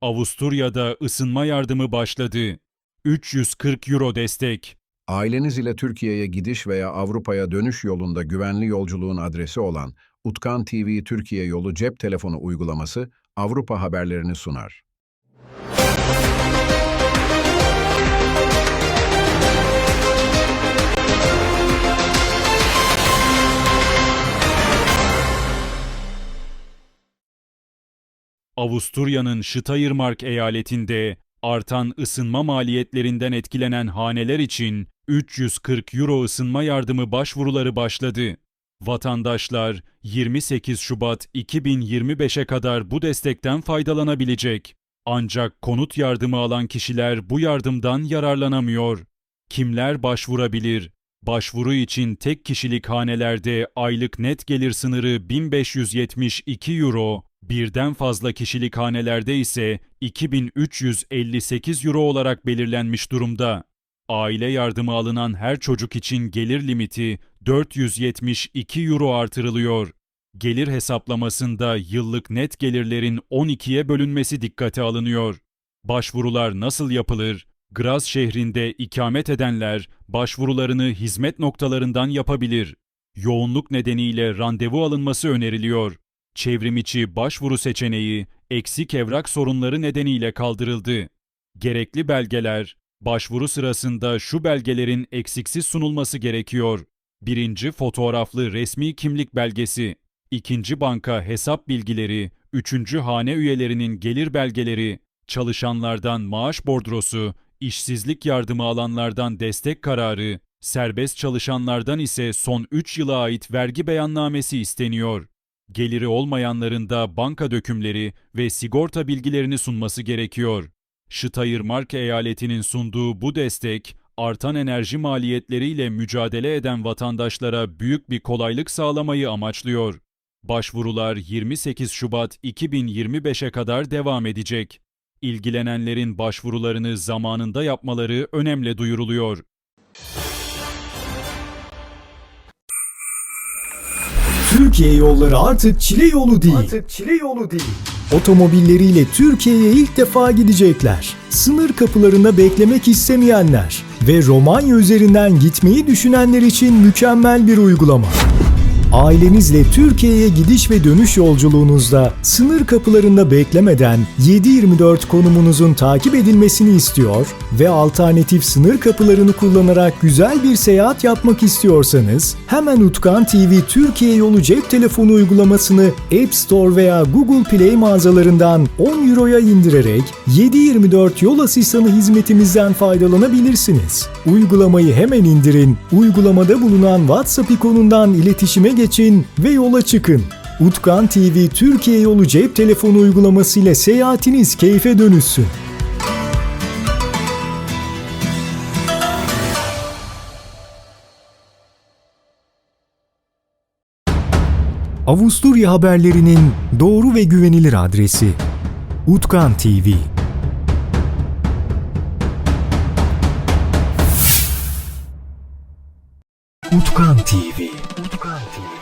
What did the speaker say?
Avusturya'da ısınma yardımı başladı. 340 euro destek. Aileniz ile Türkiye'ye gidiş veya Avrupa'ya dönüş yolunda güvenli yolculuğun adresi olan Utkan TV Türkiye Yolu cep telefonu uygulaması Avrupa haberlerini sunar. Avusturya'nın Steiermark eyaletinde artan ısınma maliyetlerinden etkilenen haneler için 340 euro ısınma yardımı başvuruları başladı. Vatandaşlar 28 Şubat 2025'e kadar bu destekten faydalanabilecek. Ancak konut yardımı alan kişiler bu yardımdan yararlanamıyor. Kimler başvurabilir? Başvuru için tek kişilik hanelerde aylık net gelir sınırı 1572 euro, birden fazla kişilik hanelerde ise 2358 euro olarak belirlenmiş durumda. Aile yardımı alınan her çocuk için gelir limiti 472 euro artırılıyor. Gelir hesaplamasında yıllık net gelirlerin 12'ye bölünmesi dikkate alınıyor. Başvurular nasıl yapılır? Graz şehrinde ikamet edenler başvurularını hizmet noktalarından yapabilir. Yoğunluk nedeniyle randevu alınması öneriliyor. Çevrimiçi başvuru seçeneği eksik evrak sorunları nedeniyle kaldırıldı. Gerekli belgeler, başvuru sırasında şu belgelerin eksiksiz sunulması gerekiyor. Birinci fotoğraflı resmi kimlik belgesi, ikinci banka hesap bilgileri, üçüncü hane üyelerinin gelir belgeleri, çalışanlardan maaş bordrosu, işsizlik yardımı alanlardan destek kararı, serbest çalışanlardan ise son 3 yıla ait vergi beyannamesi isteniyor. Geliri olmayanların da banka dökümleri ve sigorta bilgilerini sunması gerekiyor. Steiermark eyaletinin sunduğu bu destek, artan enerji maliyetleriyle mücadele eden vatandaşlara büyük bir kolaylık sağlamayı amaçlıyor. Başvurular 28 Şubat 2025'e kadar devam edecek. İlgilenenlerin başvurularını zamanında yapmaları önemli duyuruluyor. Türkiye yolları artık çile yolu değil. Artık çile yolu değil. Otomobilleriyle Türkiye'ye ilk defa gidecekler. Sınır kapılarında beklemek istemeyenler ve Romanya üzerinden gitmeyi düşünenler için mükemmel bir uygulama. Ailenizle Türkiye'ye gidiş ve dönüş yolculuğunuzda sınır kapılarında beklemeden 7/24 konumunuzun takip edilmesini istiyor ve alternatif sınır kapılarını kullanarak güzel bir seyahat yapmak istiyorsanız hemen Utkan TV Türkiye yolu cep telefonu uygulamasını App Store veya Google Play mağazalarından 10 Euro'ya indirerek 7/24 yol asistanı hizmetimizden faydalanabilirsiniz. Uygulamayı hemen indirin, uygulamada bulunan WhatsApp ikonundan iletişime geçin ve yola çıkın. Utkan TV Türkiye yolu cep telefonu uygulaması ile seyahatiniz keyfe dönüşsün. Avusturya haberlerinin doğru ve güvenilir adresi Utkan TV. Utkan TV.